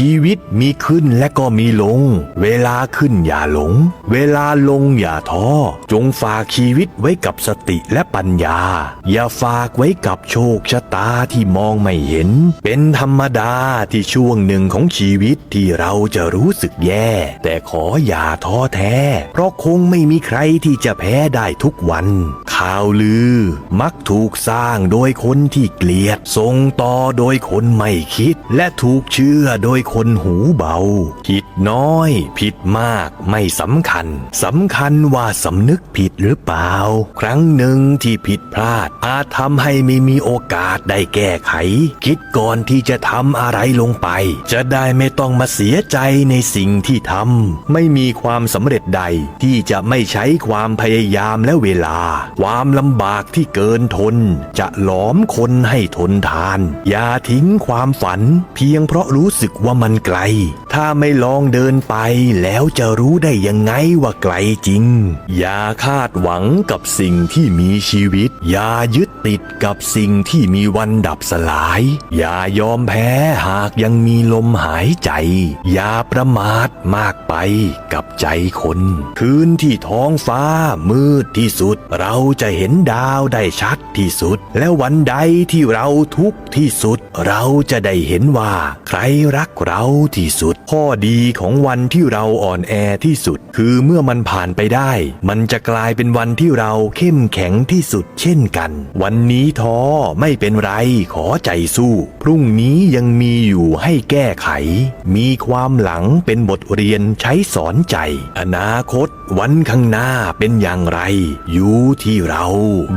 ชีวิตมีขึ้นและก็มีลง เวลาขึ้นอย่าหลง เวลาลงอย่าท้อ จงฝากชีวิตไว้กับสติและปัญญา อย่าฝากไว้กับโชคชะตาที่มองไม่เห็น เป็นธรรมดาที่ช่วงหนึ่งของชีวิตที่เราจะรู้สึกแย่ แต่ขออย่าท้อแท้ เพราะคงไม่มีใครที่จะแพ้ได้ทุกวัน ข่าวลือ มักถูกสร้างโดยคนที่เกลียดส่งต่อโดยคนไม่คิด และถูกเชื่อโดยคนหูเบา ผิดน้อย ผิดมากไม่สำคัญสำคัญว่าสำนึกผิดหรือเปล่า ครั้งหนึ่งที่ผิดพลาด อาจทำให้ไม่มีโอกาสได้แก้ไข คิดก่อนที่จะทำอะไรลงไป จะได้ไม่ต้องมาเสียใจในสิ่งที่ทำไม่มีความสำเร็จใดที่จะไม่ใช้ความพยายามและเวลา ความลำบากที่เกินทน จะหลอมคนให้ทนทาน อย่าทิ้งความฝัน เพียงเพราะรู้สึกว่ามันไกล ถ้าไม่ลองเดินไปแล้วจะรู้ได้ยังไงว่าไกลจริง อย่าคาดหวังกับสิ่งที่มีชีวิต อย่ายึดติดกับสิ่งที่มีวันดับสลาย อย่ายอมแพ้หากยังมีลมหายใจ อย่าประมาทมากไปกับใจคน คืนที่ท้องฟ้ามืดที่สุด เราจะเห็นดาวได้ชัดที่สุด และวันใดที่เราทุกข์ที่สุด เราจะได้เห็นว่า ใครรักเราที่สุดข้อดีของวันที่เราอ่อนแอที่สุด คือเมื่อมันผ่านไปได้ มันจะกลายเป็นวันที่เราเข้มแข็งที่สุดเช่นกัน วันนี้ท้อไม่เป็นไรขอใจสู้ พรุ่งนี้ยังมีอยู่ให้แก้ไข มีความหลังเป็นบทเรียนใช้สอนใจ อนาคต วันข้างหน้าเป็นอย่างไร อยู่ที่เรา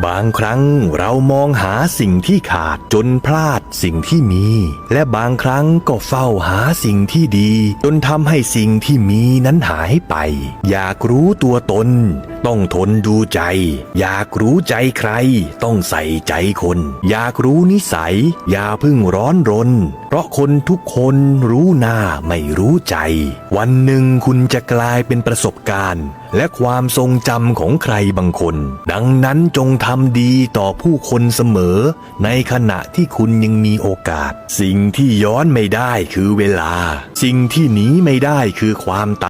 บางครั้งเรามองหาสิ่งที่ขาดจนพลาดสิ่งที่มี และบางครั้งก็เฝ้าหาสิ่งที่ดีจนทำให้สิ่งที่มีนั้นหายไป อยากรู้ตัวตนต้องทนดูใจ อยากรู้ใจใคร ต้องใส่ใจคน อยากรู้นิสัย อย่าพึ่งร้อนรน เพราะคนทุกคนรู้หน้าไม่รู้ใจ วันหนึ่งคุณจะกลายเป็นประสบการณ์ และความทรงจำของใครบางคน ดังนั้นจงทำดีต่อผู้คนเสมอ ในขณะที่คุณยังมีโอกาส สิ่งที่ย้อนไม่ได้คือเวลา สิ่งที่หนีไม่ได้คือความตาย